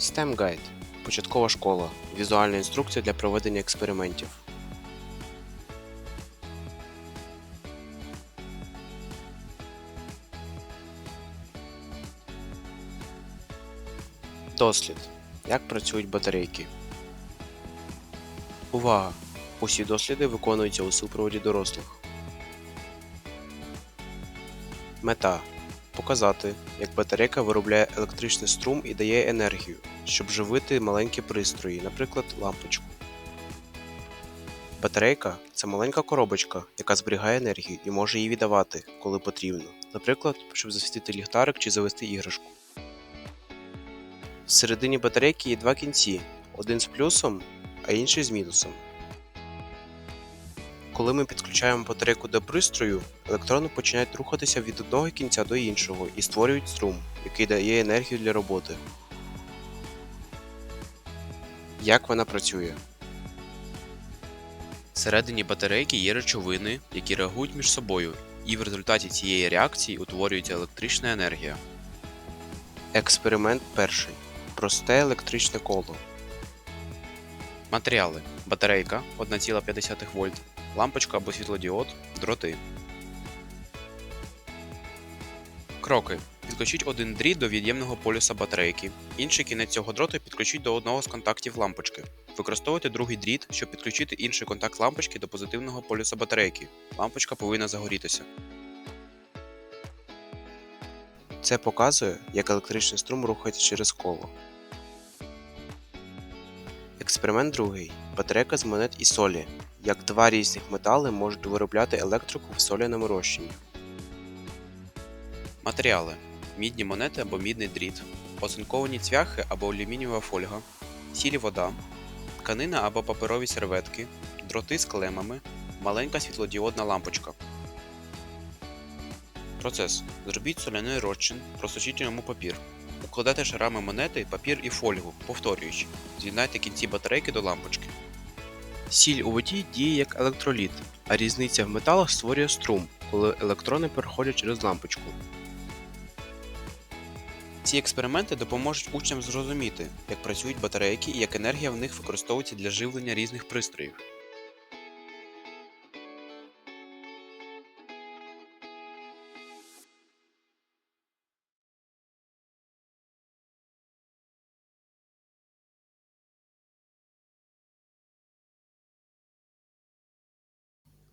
STEM Guide – початкова школа, візуальна інструкція для проведення експериментів. Дослід. Як працюють батарейки. Увага! Усі досліди виконуються у супроводі дорослих. Мета показати, як батарейка виробляє електричний струм і дає енергію, щоб живити маленькі пристрої, наприклад, лампочку. Батарейка це маленька коробочка, яка зберігає енергію і може її віддавати, коли потрібно, наприклад, щоб засвітити ліхтарик чи завести іграшку. Всередині батарейки є два кінці: один з плюсом, а інший з мінусом. Коли ми підключаємо батарейку до пристрою, електрони починають рухатися від одного кінця до іншого і створюють струм, який дає енергію для роботи. Як вона працює? Всередині батарейки є речовини, які реагують між собою, і в результаті цієї реакції утворюється електрична енергія. Експеримент перший. Просте електричне коло. Матеріали: батарейка 1,5 вольт, лампочка або світлодіод, дроти. Кроки. Підключіть один дріт до від'ємного полюса батарейки. Інший кінець цього дроту підключіть до одного з контактів лампочки. Використовуйте другий дріт, щоб підключити інший контакт лампочки до позитивного полюса батарейки. Лампочка повинна загорітися. Це показує, як електричний струм рухається через коло. Експеримент другий. Батарейка з монет і солі. Як два різних метали можуть виробляти електрику в соляному розчині. Матеріали: мідні монети або мідний дріт, оцинковані цвяхи або алюмінієва фольга, сіль вода, тканина або паперові серветки, дроти з клемами, маленька світлодіодна лампочка. Процес. Зробіть соляний розчин, просочіть у ньому папір. Укладайте шарами монети, папір і фольгу, повторюючи. З'єднайте кінці батарейки до лампочки. Сіль у воді діє як електроліт, а різниця в металах створює струм, коли електрони переходять через лампочку. Ці експерименти допоможуть учням зрозуміти, як працюють батарейки і як енергія в них використовується для живлення різних пристроїв.